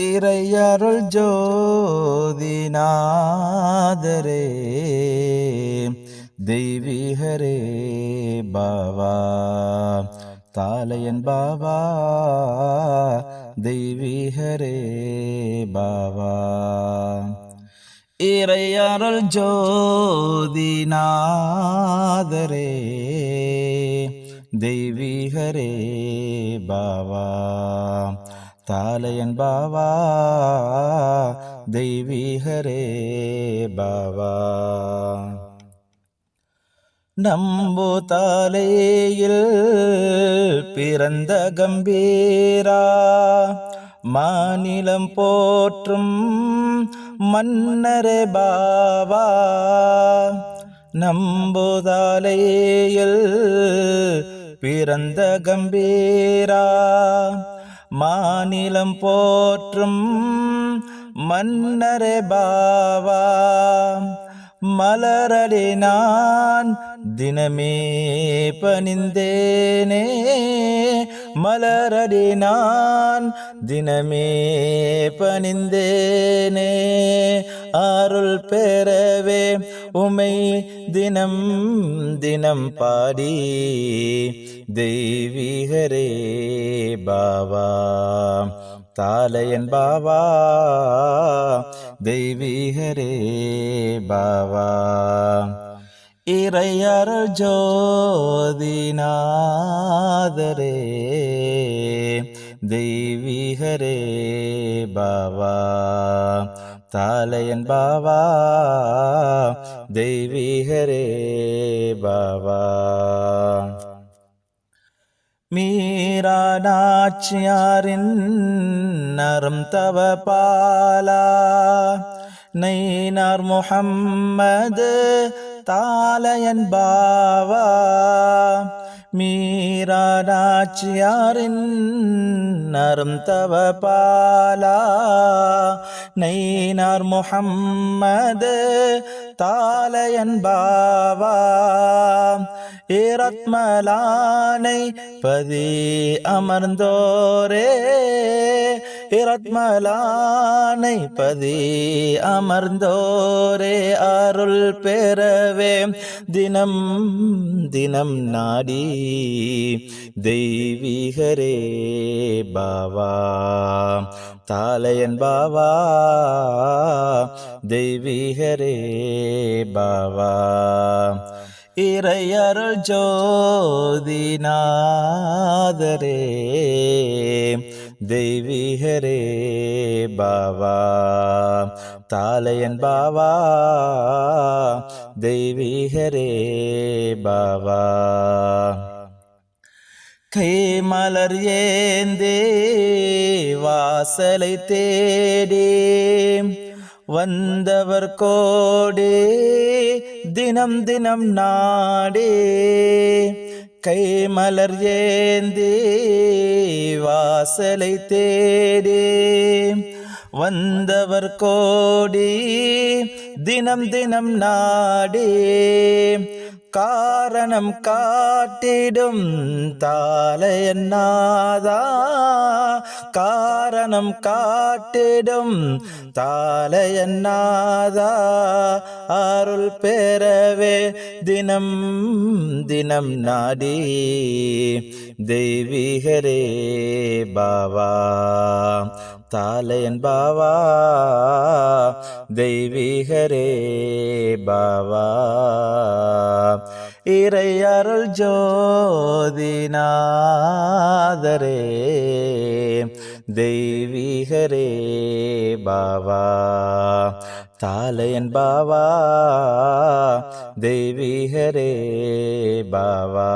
இறையருள் ஜோதிநாதரே தெய்வீகரே பாவா தாலையன் பாவா தெய்வீகரே பாவா. இறையருள் ஜோதிநாதரே தெய்வீகரே பாவா. தாலையன் பாவா தெய்வீகரே பாவா. நம்பு தாலையில் பிறந்த கம்பீரா மாநிலம் போற்றும் மன்னரே பாவா. நம்புதாலேயில் பிறந்த கம்பீரா மாநிலம் போற்றும் மன்னரே பாவா. மலரடி நான் தினமே பணிந்தேனே. மலரடி நான் தினமே பணிந்தேனே. அருள் பெறவே உமை தினம் தினம் பாடி. தெய்வீகரே பாவா தாலையன் பாவா தெய்வீகரே பாவா. இறையருள் ஜோதிநாதரே தெய்வீகரே பாவா தாலையன் பாவா தெய்வீகரே பாவா. மீரானாச்சியாரின் நரம் தவ பாலா நைனார் முஹம்மது தாலையன் பாவா மீராடாச்சியாரின் நரும் தவ பாலா? நைனார் முஹம்மது தாலையன் பாவா இரத்மலானை பதி அமர்ந்தோரே? இரத்மலானை பதி அமர்ந்தோரே அருள் பெறவே. தினம் தினம் நாடி தெய்வீகரே பாவா. தாலையன் பாவா தெய்வீகரே பாவா. இறையருள் ஜோதிநாதரே தெய்வீகரே பாவா தாலையன் பாவா தெய்வீகரே பாவா. கை மலர் ஏந்தே வாசலை தேடி வந்தவர் கோடே தினம் தினம் நாடே கை மலர் ஏந்தி வாசலை தேடி வந்தவர் கோடி தினம் தினம் நாடி காரணம் காட்டிடும் தாலையன்னாதா காரணம் காட்டிடும் தாலையன்னாதா அருள் பெறவே தினம் தினம் நாடி தெய்வீகரே பாவா. தாலையன் பாவா தெய்வீகரே பாவா. இறை அருள் ஜோதிநாதரே தெய்வீகரே பாவா தாலையன் பாவா தெய்வீகரே பாவா.